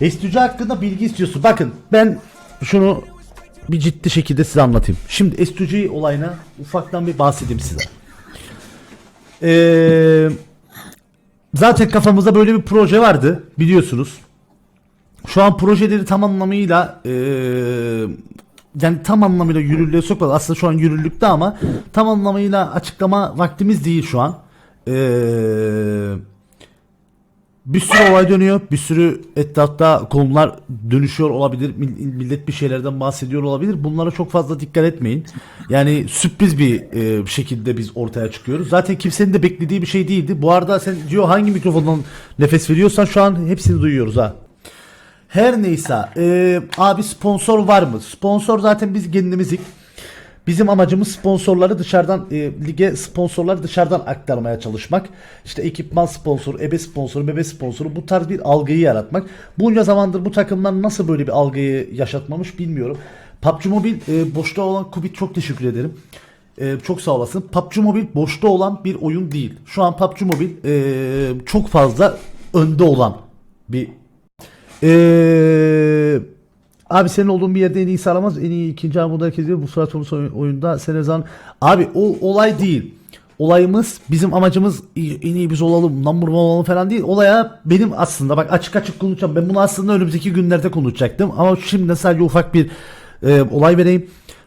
Estücü hakkında bilgi istiyorsun. Bakın ben şunu bir ciddi şekilde size anlatayım. Şimdi Estücü olayına ufaktan bir bahsedeyim size. Eee zaten kafamızda böyle bir proje vardı biliyorsunuz. Şu an projeleri tam anlamıyla eee, yani tam anlamıyla yürürlüğe sokmadı. Aslında şu an yürürlükte ama tam anlamıyla açıklama vaktimiz değil şu an. Eee bir sürü olay dönüyor. Bir sürü etrafta konular dönüşüyor olabilir. Mil- Millet bir şeylerden bahsediyor olabilir. Bunlara çok fazla dikkat etmeyin. Yani sürpriz bir e, şekilde biz ortaya çıkıyoruz. Zaten kimsenin de beklediği bir şey değildi. Bu arada sen diyor hangi mikrofondan nefes veriyorsan şu an hepsini duyuyoruz ha. Her neyse e, abi sponsor var mı? Sponsor zaten biz kendimizdik. Bizim amacımız sponsorları dışarıdan e, lige sponsorları dışarıdan aktarmaya çalışmak. İşte ekipman sponsoru, ebe sponsoru, bebe sponsoru bu tarz bir algıyı yaratmak. Bunca zamandır bu takımlar nasıl böyle bir algıyı yaşatmamış bilmiyorum. PUBG Mobile e, boşta olan Kubit çok teşekkür ederim. E, çok sağ olasın. PUBG Mobile boşta olan bir oyun değil. Şu an PUBG Mobile e, çok fazla önde olan bir Eee Abi senin olduğun bir yerde en iyi aramaz. En iyi ikinci armada herkes diyor. Bu Ulus oyun- oyunda sen her zaman. Abi o olay değil. Olayımız bizim amacımız en iyi biz olalım number one olalım falan değil. Olaya benim aslında bak açık açık konuşacağım. Ben bunu aslında önümüzdeki günlerde konuşacaktım. Ama şimdi sadece ufak bir e, olay vereyim.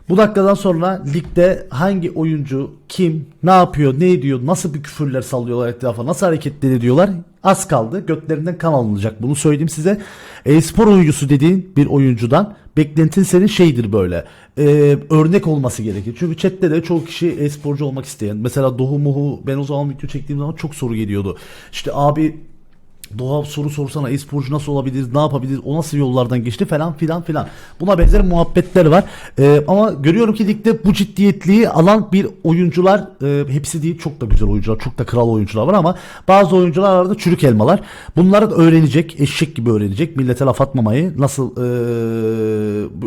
Bu dakikadan sonra ligde hangi oyuncu, kim, ne yapıyor, ne ediyor, nasıl bir küfürler sallıyorlar etrafa, nasıl hareketler ediyorlar az kaldı. Göklerinden kan alınacak bunu söyleyeyim size. E-spor oyuncusu dediğin bir oyuncudan beklentin senin şeydir böyle. e, örnek olması gerekir. Çünkü chatte de çoğu kişi e-sporcu olmak isteyen. Mesela Doğu Muhu ben o zaman video çektiğim zaman çok soru geliyordu. İşte abi Doğa soru sorsana e-sporcu nasıl olabilir, ne yapabilir, o nasıl yollardan geçti falan filan filan. Buna benzer muhabbetler var. Ee, ama görüyorum ki ligde bu ciddiyetliği alan bir oyuncular, e, hepsi değil çok da güzel oyuncular, çok da kral oyuncular var ama bazı oyuncular arada çürük elmalar. Bunları da öğrenecek, eşek gibi öğrenecek. Millete laf atmamayı, nasıl e,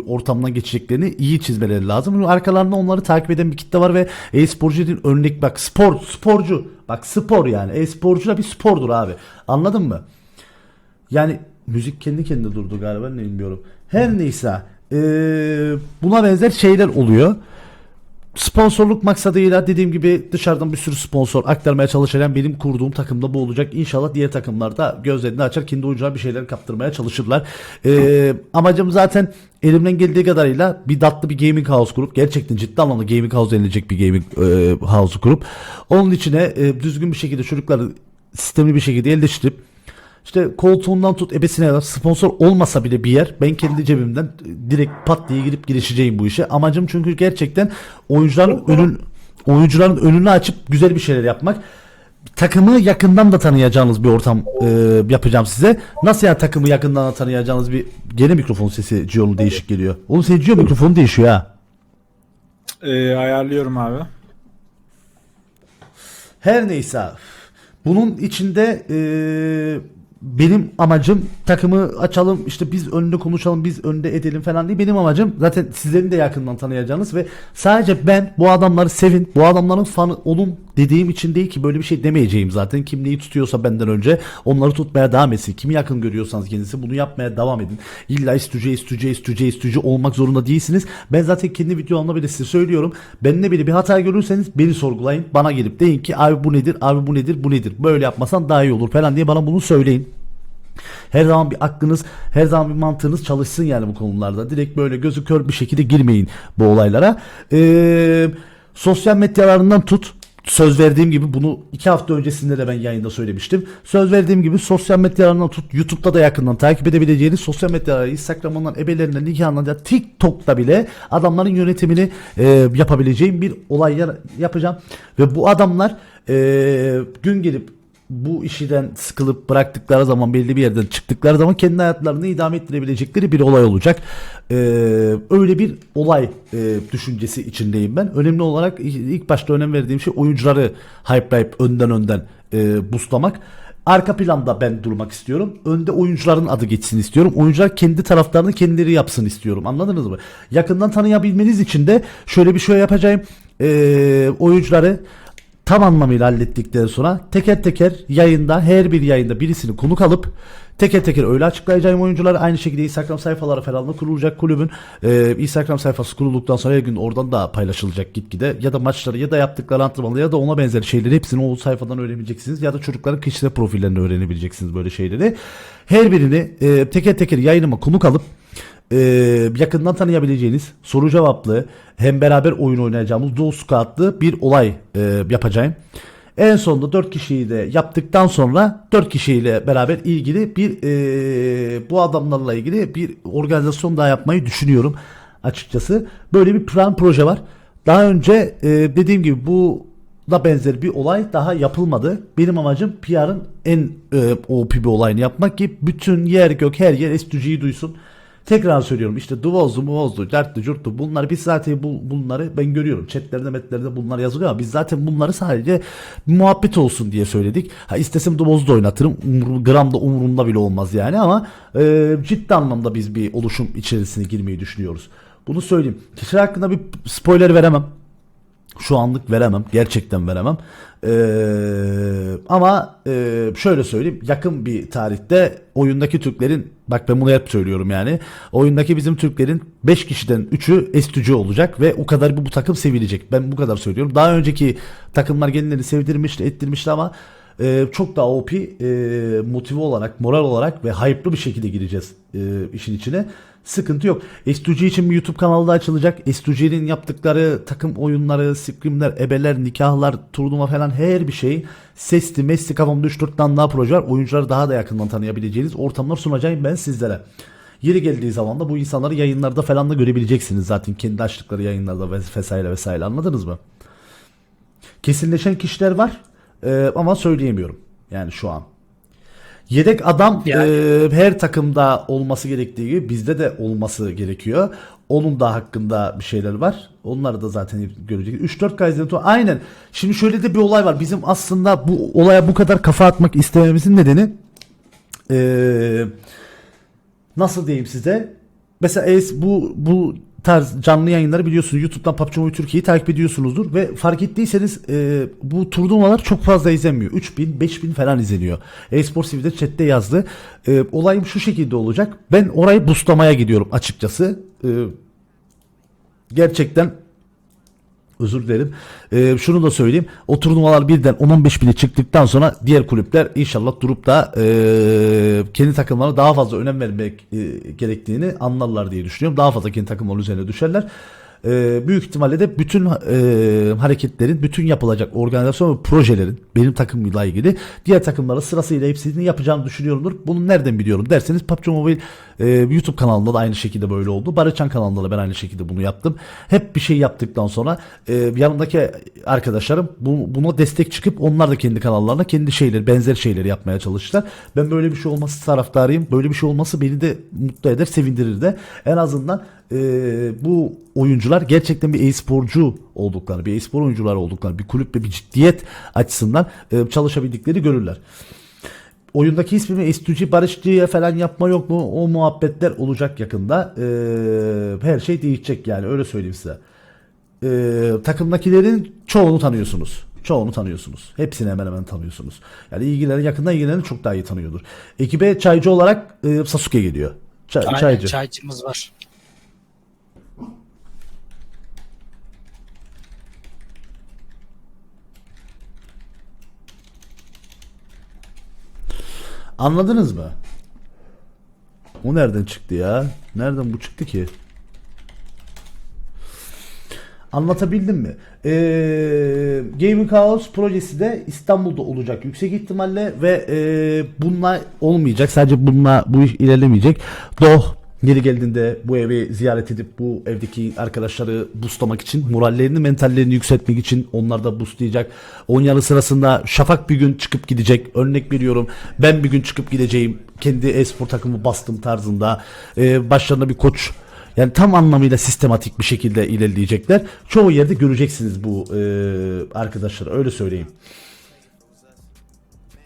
ortamdan geçeceklerini iyi çizmeleri lazım. Arkalarında onları takip eden bir kitle var ve e-sporcu örnek bak spor, sporcu. Bak spor yani. E-sporcu da bir spordur abi. Anladın mı? Yani müzik kendi kendine durdu galiba ne bilmiyorum. Her neyse eee, buna benzer şeyler oluyor. Sponsorluk maksadıyla dediğim gibi dışarıdan bir sürü sponsor aktarmaya çalışan benim kurduğum takımda bu olacak. İnşallah diğer takımlar da gözlerini açar kendi oyuncular bir şeyler kaptırmaya çalışırlar. Eee, amacım zaten elimden geldiği kadarıyla bir datlı bir gaming house kurup gerçekten ciddi anlamda gaming house denilecek bir gaming eee, house kurup onun içine eee, düzgün bir şekilde çocukları sistemli bir şekilde yerleştirip işte koltuğundan tut ebesine kadar sponsor olmasa bile bir yer ben kendi cebimden direkt pat diye girip girişeceğim bu işe. Amacım çünkü gerçekten oyuncuların önün oyuncuların önünü açıp güzel bir şeyler yapmak. Takımı yakından da tanıyacağınız bir ortam e, yapacağım size. Nasıl yani takımı yakından da tanıyacağınız bir gene mikrofon sesi Gio'nun değişik geliyor. Oğlum senin Gio mikrofonu değişiyor ha. Ee, ayarlıyorum abi. Her neyse bunun içinde eee, benim amacım takımı açalım işte biz önde konuşalım biz önde edelim falan değil. Benim amacım zaten sizlerin de yakından tanıyacağınız ve sadece ben bu adamları sevin bu adamların fanı olun dediğim için değil ki böyle bir şey demeyeceğim zaten. Kim neyi tutuyorsa benden önce onları tutmaya devam etsin. Kimi yakın görüyorsanız kendisi bunu yapmaya devam edin. İlla istüce istüce istüce istüce olmak zorunda değilsiniz. Ben zaten kendi videomda bile size söylüyorum. Benimle bile bir hata görürseniz beni sorgulayın. Bana gelip deyin ki abi bu nedir abi bu nedir bu nedir. Böyle yapmasan daha iyi olur falan diye bana bunu söyleyin. Her zaman bir aklınız, her zaman bir mantığınız çalışsın yani bu konularda. Direkt böyle gözü kör bir şekilde girmeyin bu olaylara. Ee, sosyal medyalarından tut. Söz verdiğim gibi bunu iki hafta öncesinde de ben yayında söylemiştim. Söz verdiğim gibi sosyal medyalarından tut. YouTube'da da yakından takip edebileceğiniz sosyal medyaları Instagram'dan, ebelerinden, nikahından ya TikTok'ta bile adamların yönetimini e, yapabileceğim bir olay yapacağım. Ve bu adamlar e, gün gelip bu işiden sıkılıp bıraktıkları zaman belli bir yerden çıktıkları zaman kendi hayatlarını idame ettirebilecekleri bir olay olacak. Ee, öyle bir olay e, düşüncesi içindeyim ben. Önemli olarak ilk başta önem verdiğim şey oyuncuları hype'layıp önden önden e, boostlamak. Arka planda ben durmak istiyorum. Önde oyuncuların adı geçsin istiyorum. Oyuncular kendi taraflarını kendileri yapsın istiyorum. Anladınız mı? Yakından tanıyabilmeniz için de şöyle bir şey yapacağım. Ee, oyuncuları tam anlamıyla hallettikten sonra teker teker yayında her bir yayında birisini konuk alıp teker teker öyle açıklayacağım oyuncular. Aynı şekilde Instagram sayfaları falan da kurulacak kulübün. Ee, Instagram sayfası kurulduktan sonra her gün oradan da paylaşılacak gitgide. Ya da maçları ya da yaptıkları antrenmanları ya da ona benzer şeyleri hepsini o sayfadan öğrenebileceksiniz. Ya da çocukların kişisel profillerini öğrenebileceksiniz böyle şeyleri. Her birini e, teker teker yayınıma konuk alıp ee, yakından tanıyabileceğiniz soru cevaplı hem beraber oyun oynayacağımız dual squad'lı bir olay e, yapacağım. En sonunda 4 kişiyi de yaptıktan sonra 4 kişiyle beraber ilgili bir e, bu adamlarla ilgili bir organizasyon daha yapmayı düşünüyorum açıkçası. Böyle bir plan proje var. Daha önce e, dediğim gibi bu da benzer bir olay daha yapılmadı. Benim amacım PR'ın en e, OP bir olayını yapmak ki bütün yer gök her yer S2G'yi duysun. Tekrar söylüyorum işte Duvozlu, Muvozlu, Dertli, Curtlu bunlar biz zaten bu, bunları ben görüyorum. Chatlerde metlerde bunlar yazılıyor ama biz zaten bunları sadece muhabbet olsun diye söyledik. Ha istesem Duvozlu da oynatırım. Umur, gram da umurumda bile olmaz yani ama e, ciddi anlamda biz bir oluşum içerisine girmeyi düşünüyoruz. Bunu söyleyeyim. Kişiler hakkında bir spoiler veremem. Şu anlık veremem. Gerçekten veremem. Ee, ama e, şöyle söyleyeyim. Yakın bir tarihte oyundaki Türklerin bak ben bunu hep söylüyorum yani. Oyundaki bizim Türklerin 5 kişiden 3'ü estücü olacak ve o kadar bu, bu takım sevilecek. Ben bu kadar söylüyorum. Daha önceki takımlar kendilerini sevdirmişti, ettirmişti ama e, çok daha OP e, motive olarak, moral olarak ve hype'lı bir şekilde gireceğiz e, işin içine. Sıkıntı yok. S2G için bir YouTube kanalı da açılacak. S2G'nin yaptıkları takım oyunları, scrimler, ebeler, nikahlar, turnuva falan her bir şey. Sesli, mesli kafamda 3-4 tane daha proje var. Oyuncuları daha da yakından tanıyabileceğiniz ortamlar sunacağım ben sizlere. Yeri geldiği zaman da bu insanları yayınlarda falan da görebileceksiniz zaten. Kendi açtıkları yayınlarda ves- vesaire vesaire anladınız mı? Kesinleşen kişiler var Ee, ama söyleyemiyorum yani şu an. Yedek adam Yani. e, her takımda olması gerektiği gibi bizde de olması gerekiyor. Onun da hakkında bir şeyler var. Onları da zaten görecek. 3-4 Kaizen Tour- Aynen. Şimdi şöyle de bir olay var. Bizim aslında bu olaya bu kadar kafa atmak istememizin nedeni eee nasıl diyeyim size? Mesela es, bu bu tarz canlı yayınları biliyorsunuz YouTube'dan PUBG Mobile Türkiye'yi takip ediyorsunuzdur ve fark ettiyseniz e, bu turnuvalar çok fazla izlenmiyor. 3000 5000 falan izleniyor. Espor TV'de chatte yazdı. E, olayım şu şekilde olacak. Ben orayı boostlamaya gidiyorum açıkçası. E, gerçekten özür dilerim. Ee, şunu da söyleyeyim. O turnuvalar birden 10-15 bine çıktıktan sonra diğer kulüpler inşallah durup da e, kendi takımlarına daha fazla önem vermek e, gerektiğini anlarlar diye düşünüyorum. Daha fazla kendi takımların üzerine düşerler. E, büyük ihtimalle de bütün e, hareketlerin, bütün yapılacak organizasyon ve projelerin benim takımla ilgili diğer takımlara sırasıyla hepsini yapacağını düşünüyorumdur. Bunu nereden biliyorum derseniz PUBG Mobile e, YouTube kanalında da aynı şekilde böyle oldu. Barışan kanalında da ben aynı şekilde bunu yaptım. Hep bir şey yaptıktan sonra e, yanımdaki arkadaşlarım bu, buna destek çıkıp onlar da kendi kanallarına kendi şeyleri benzer şeyleri yapmaya çalıştılar. Ben böyle bir şey olması taraftarıyım. Böyle bir şey olması beni de mutlu eder, sevindirir de. En azından e, bu oyuncular gerçekten bir e-sporcu oldukları, bir e-spor oyuncular oldukları, bir kulüp ve bir ciddiyet açısından e, çalışabildikleri görürler. Oyundaki ismimi S2G Barış diye falan yapma yok mu? O muhabbetler olacak yakında. Ee, her şey değişecek yani öyle söyleyeyim size. Ee, takımdakilerin çoğunu tanıyorsunuz. Çoğunu tanıyorsunuz. Hepsini hemen hemen tanıyorsunuz. Yani ilgileri yakından ilgilerini çok daha iyi tanıyordur. Ekibe çaycı olarak e, Sasuke geliyor. Ça- Aynen, çaycı. çaycımız var. Anladınız mı? O nereden çıktı ya? Nereden bu çıktı ki? Anlatabildim mi? Ee, Gaming House projesi de İstanbul'da olacak yüksek ihtimalle ve e, bununla olmayacak. Sadece bununla bu iş ilerlemeyecek. Doh Yeri geldiğinde bu evi ziyaret edip bu evdeki arkadaşları boostlamak için, morallerini, mentallerini yükseltmek için onlar da boostlayacak. Onun yanı sırasında Şafak bir gün çıkıp gidecek. Örnek veriyorum ben bir gün çıkıp gideceğim. Kendi e-spor takımı bastım tarzında. Ee, başlarına bir koç yani tam anlamıyla sistematik bir şekilde ilerleyecekler. Çoğu yerde göreceksiniz bu e, arkadaşlar öyle söyleyeyim.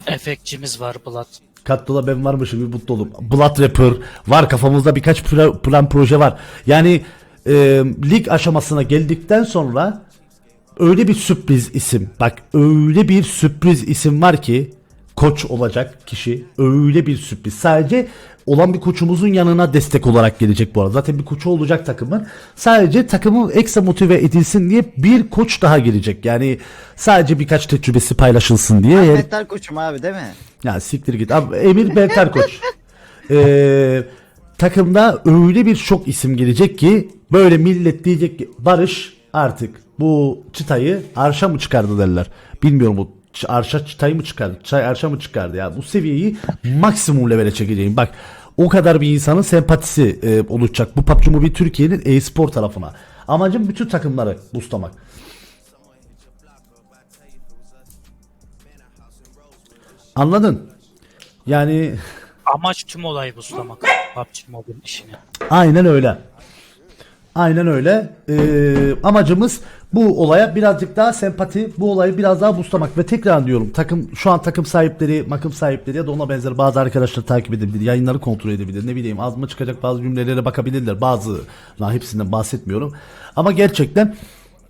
Efektçimiz var Blood. Kattola ben varmışım bir mutlu olup. Blood Rapper var kafamızda birkaç pro- plan proje var. Yani e, lig aşamasına geldikten sonra öyle bir sürpriz isim. Bak öyle bir sürpriz isim var ki koç olacak kişi öyle bir sürpriz. Sadece olan bir koçumuzun yanına destek olarak gelecek bu arada. Zaten bir koçu olacak takımın. Sadece takımı ekstra motive edilsin diye bir koç daha gelecek. Yani sadece birkaç tecrübesi paylaşılsın diye. Metal koçum abi değil mi? ya siktir git. Abi, Emir Berter Koç. Ee, takımda öyle bir şok isim gelecek ki böyle millet diyecek ki Barış artık bu çıtayı arşa mı çıkardı derler. Bilmiyorum bu arşa çıtayı mı çıkardı? Çay arşa mı çıkardı ya? Bu seviyeyi maksimum levele çekeceğim. Bak o kadar bir insanın sempatisi e, olacak. Bu PUBG Mobile Türkiye'nin e-spor tarafına. Amacım bütün takımları boostlamak. Anladın? Yani Amaç tüm olayı buzlamak. PUBG Mobile işini. Aynen öyle. Aynen öyle. Ee, amacımız bu olaya birazcık daha sempati, bu olayı biraz daha boostlamak ve tekrar diyorum takım şu an takım sahipleri, makım sahipleri ya da ona benzer bazı arkadaşlar takip edebilir, yayınları kontrol edebilir. Ne bileyim ağzıma çıkacak bazı cümlelere bakabilirler. Bazı, hepsinden bahsetmiyorum. Ama gerçekten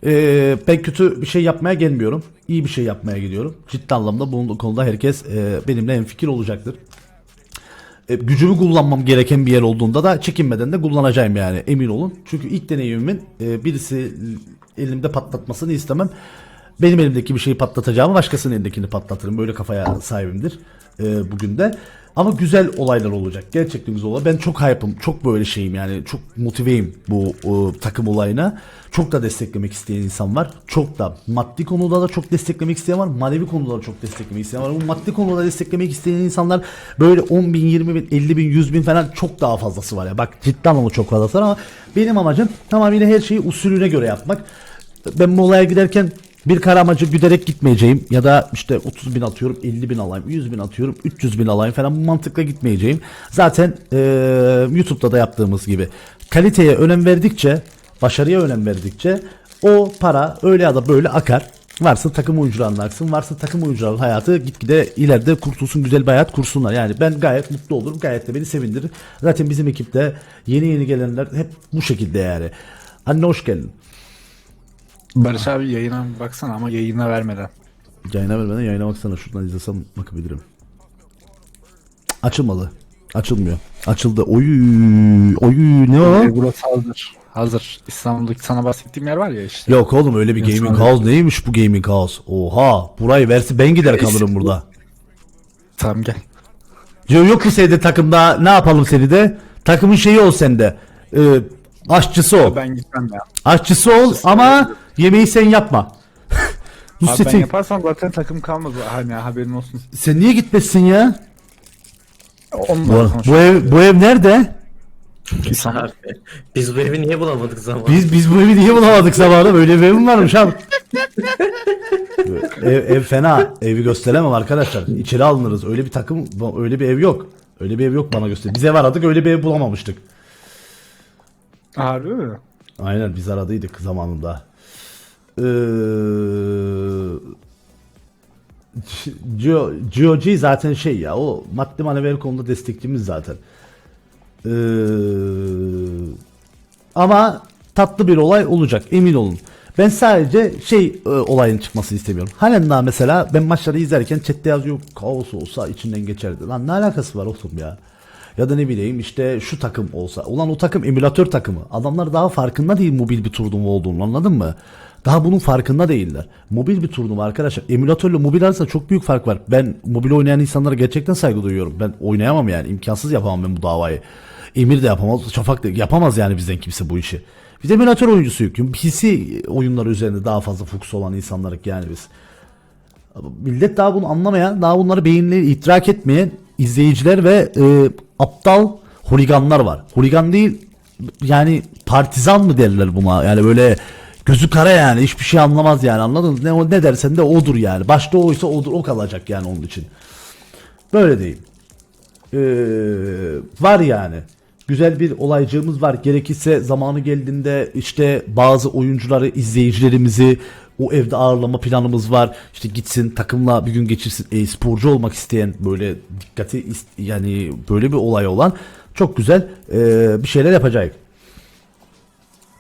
ee, ben kötü bir şey yapmaya gelmiyorum. İyi bir şey yapmaya gidiyorum. Ciddi anlamda bu konuda herkes e, benimle hemfikir olacaktır e, gücümü kullanmam gereken bir yer olduğunda da çekinmeden de kullanacağım yani emin olun. Çünkü ilk deneyimimin e, birisi elimde patlatmasını istemem. Benim elimdeki bir şeyi patlatacağımı başkasının elindekini patlatırım. Böyle kafaya sahibimdir e, bugün de. Ama güzel olaylar olacak. Gerçekten güzel olay. Ben çok hype'ım. Çok böyle şeyim yani. Çok motiveyim bu e, takım olayına. Çok da desteklemek isteyen insan var. Çok da maddi konuda da çok desteklemek isteyen var. Manevi konuda da çok desteklemek isteyen var. Bu maddi konuda desteklemek isteyen insanlar böyle 10 bin, 20 bin, 50 bin, 100 bin falan çok daha fazlası var ya. Bak cidden ama çok fazlası var ama benim amacım tamamıyla her şeyi usulüne göre yapmak. Ben bu olaya giderken bir kara amacı güderek gitmeyeceğim ya da işte 30 bin atıyorum 50 bin alayım 100 bin atıyorum 300 bin alayım falan bu mantıkla gitmeyeceğim. Zaten eee, YouTube'da da yaptığımız gibi kaliteye önem verdikçe başarıya önem verdikçe o para öyle ya da böyle akar. Varsa takım oyuncularının aksın, varsa takım oyuncuların hayatı gitgide ileride kurtulsun, güzel bir hayat kursunlar. Yani ben gayet mutlu olurum, gayet de beni sevindirir. Zaten bizim ekipte yeni yeni gelenler hep bu şekilde yani. Anne hoş geldin. Barış abi yayına bir baksana ama yayına vermeden. Yayına vermeden yayına baksana şuradan izlesem bakabilirim. Açılmadı. Açılmıyor. Açıldı. Oy oy ne o? Ee, burası hazır. Hazır. İstanbul'daki sana bahsettiğim yer var ya işte. Yok oğlum öyle bir Yok, gaming house neymiş bu gaming house? Oha burayı versi ben gider kalırım burada. Tamam gel. Yok ki seni de takımda ne yapalım seni de? Takımın şeyi ol sende. Ee, aşçısı ol. Ben gitmem ya. Aşçısı ol ama yemeği sen yapma. Abi ben Nusret'in yaparsam zaten takım kalmaz. Hani haberin olsun. sen niye gitmesin ya? Onunla Bu, bu konuşalım. ev bu ev nerede? Abi, biz bu evi niye bulamadık zaman? Biz biz bu evi niye bulamadık zamanında? Böyle bir ev mi varmış abi? ev, ev fena. Evi gösteremem arkadaşlar. İçeri alınırız. Öyle bir takım, öyle bir ev yok. Öyle bir ev yok bana göster. Biz ev aradık öyle bir ev bulamamıştık. Harbi mi? Aynen biz aradıydık zamanında. Ee, GOG zaten şey ya o maddi manevi konuda destekçimiz zaten. Ee, ama tatlı bir olay olacak emin olun. Ben sadece şey e, olayın çıkmasını istemiyorum. Halen daha mesela ben maçları izlerken chatte yazıyor kaos olsa içinden geçerdi. Lan ne alakası var oğlum ya? Ya da ne bileyim işte şu takım olsa. Ulan o takım emülatör takımı. Adamlar daha farkında değil mobil bir turnuva olduğunu anladın mı? Daha bunun farkında değiller. Mobil bir turnuva arkadaşlar. Emülatörle mobil arasında çok büyük fark var. Ben mobil oynayan insanlara gerçekten saygı duyuyorum. Ben oynayamam yani. imkansız yapamam ben bu davayı. Emir de yapamaz. Şafak da yapamaz yani bizden kimse bu işi. Biz emülatör oyuncusuyuz. PC oyunları üzerinde daha fazla fokus olan insanlarık yani biz. Millet daha bunu anlamayan, daha bunları beyinleri idrak etmeyen izleyiciler ve e, aptal holiganlar var. Holigan değil yani partizan mı derler buna? Yani böyle gözü kara yani hiçbir şey anlamaz yani anladın mı? Ne, ne dersen de odur yani. Başta oysa odur o kalacak yani onun için. Böyle değil. Ee, var yani. Güzel bir olaycığımız var. Gerekirse zamanı geldiğinde işte bazı oyuncuları, izleyicilerimizi o evde ağırlama planımız var. İşte gitsin takımla bir gün geçirsin. E-sporcu olmak isteyen böyle dikkati yani böyle bir olay olan çok güzel ee, bir şeyler yapacak.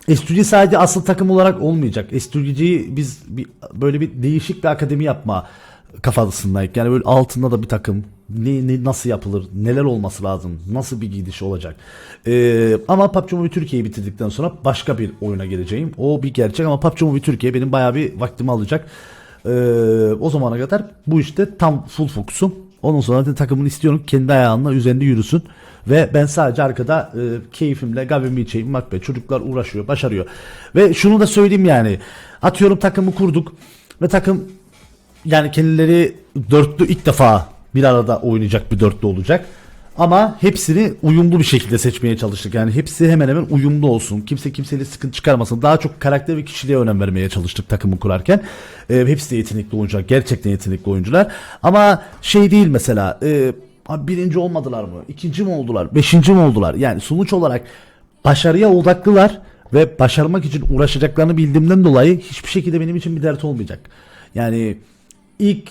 S2G sadece asıl takım olarak olmayacak. S2G'yi biz bir, böyle bir değişik bir akademi yapma kafasındayız. Yani böyle altında da bir takım ne, ne nasıl yapılır, neler olması lazım, nasıl bir gidiş olacak. Ee, ama PUBG Mobile Türkiye'yi bitirdikten sonra başka bir oyuna geleceğim. O bir gerçek ama PUBG Mobile Türkiye benim bayağı bir vaktimi alacak. Ee, o zamana kadar bu işte tam full fokusum. Ondan sonra zaten takımını istiyorum kendi ayağının üzerinde yürüsün. Ve ben sadece arkada e, keyfimle kahvemi içeyim. Bak be çocuklar uğraşıyor, başarıyor. Ve şunu da söyleyeyim yani. Atıyorum takımı kurduk. Ve takım yani kendileri dörtlü ilk defa bir arada oynayacak bir dörtlü olacak. Ama hepsini uyumlu bir şekilde seçmeye çalıştık. Yani hepsi hemen hemen uyumlu olsun. Kimse kimseyle sıkıntı çıkarmasın. Daha çok karakter ve kişiliğe önem vermeye çalıştık takımı kurarken. Ee, hepsi de yetenekli oyuncular. Gerçekten yetenekli oyuncular. Ama şey değil mesela. E, abi birinci olmadılar mı? İkinci mi oldular? Beşinci mi oldular? Yani sonuç olarak başarıya odaklılar ve başarmak için uğraşacaklarını bildiğimden dolayı hiçbir şekilde benim için bir dert olmayacak. Yani ilk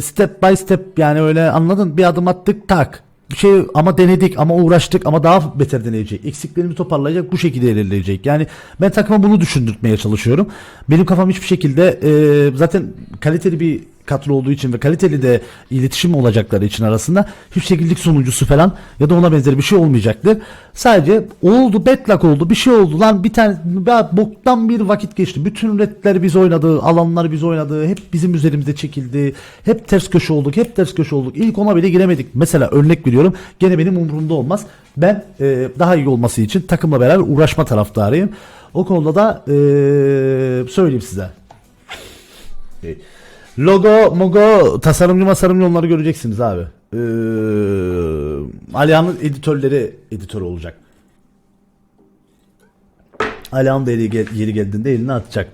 step by step yani öyle anladın bir adım attık tak bir şey ama denedik ama uğraştık ama daha beter deneyecek. Eksiklerimi toparlayacak bu şekilde ilerleyecek. Yani ben takıma bunu düşündürtmeye çalışıyorum. Benim kafam hiçbir şekilde e, zaten kaliteli bir kadro olduğu için ve kaliteli de iletişim olacakları için arasında hiçbir şekillik sonuncusu falan ya da ona benzer bir şey olmayacaktır. Sadece oldu backlog oldu bir şey oldu lan bir tane ya boktan bir vakit geçti. Bütün redler biz oynadı, alanlar biz oynadı. Hep bizim üzerimizde çekildi. Hep ters köşe olduk, hep ters köşe olduk. İlk ona bile giremedik. Mesela örnek veriyorum. Gene benim umurumda olmaz. Ben e, daha iyi olması için takımla beraber uğraşma taraftarıyım. O konuda da e, söyleyeyim size. E, Logo, mogo, tasarımcı masarımcı onları göreceksiniz abi. Ee, Alihan'ın editörleri editör olacak. Alihan da yeri, gel- yeri geldiğinde elini atacak.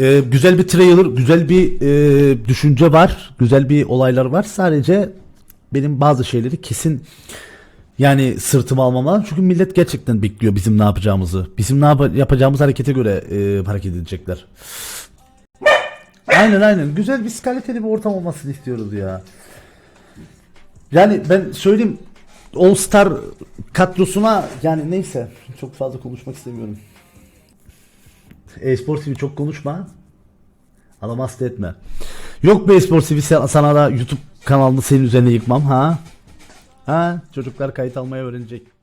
Ee, güzel bir trailer, güzel bir e, düşünce var, güzel bir olaylar var. Sadece benim bazı şeyleri kesin yani sırtıma almam lazım. Çünkü millet gerçekten bekliyor bizim ne yapacağımızı. Bizim ne yap- yapacağımız harekete göre e, hareket edecekler. Aynen aynen. Güzel bir kaliteli bir ortam olmasını istiyoruz ya. Yani ben söyleyeyim All Star kadrosuna yani neyse çok fazla konuşmak istemiyorum. E-Spor TV çok konuşma. Adam hasta etme. Yok be E-Spor TV sana da YouTube kanalını senin üzerine yıkmam ha. Ha çocuklar kayıt almayı öğrenecek.